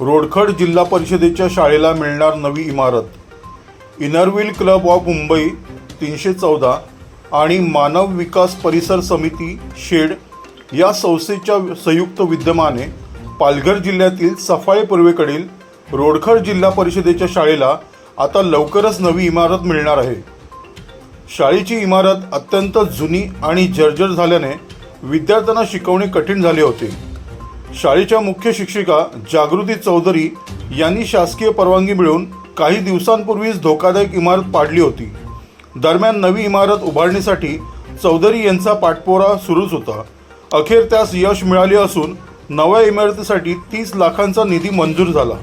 रोडखड जिल्हा परिषदेच्या शाळेला मिळणार नवी इमारत. इनरव्हील क्लब ऑफ मुंबई तीनशे चौदा आणि मानव विकास परिसर समिती शेड या संस्थेच्या संयुक्त विद्यमाने पालघर जिल्ह्यातील सफाळे पूर्वेकडील रोडखड जिल्हा परिषदेच्या शाळेला आता लवकरच नवी इमारत मिळणार आहे. शाळेची इमारत अत्यंत जुनी आणि जर्जर झाल्याने विद्यार्थ्यांना शिकवणे कठीण झाले होते. शाळेच्या मुख्य शिक्षिका जागृती चौधरी यांनी शासकीय परवानगी मिळवून काही दिवसांपूर्वीच धोकादायक इमारत पाडली होती. दरम्यान नवी इमारत उभारणीसाठी चौधरी यांचा पाठपोरा सुरूच होता. अखेर त्यास यश मिळाले असून नव्या इमारतीसाठी तीस लाखांचा निधी मंजूर झाला.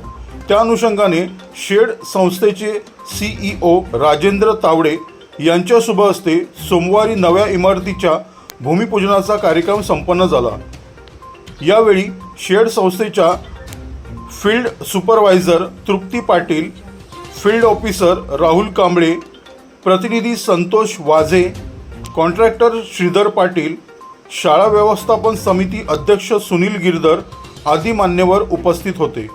त्या अनुषंगाने शेड संस्थेचे सीईओ राजेंद्र तावडे यांच्या शुभ हस्ते सोमवारी नव्या इमारतीच्या भूमिपूजनाचा कार्यक्रम संपन्न झाला. यावेळी शेड संस्थेच्या field supervisor Trupti Patil field officer Rahul Kamble प्रतिनिधी संतोष वाझे कॉन्ट्रॅक्टर श्रीधर पाटील शाळा व्यवस्थापन समिती अध्यक्ष सुनील गिरधर आदी मान्यवर उपस्थित होते.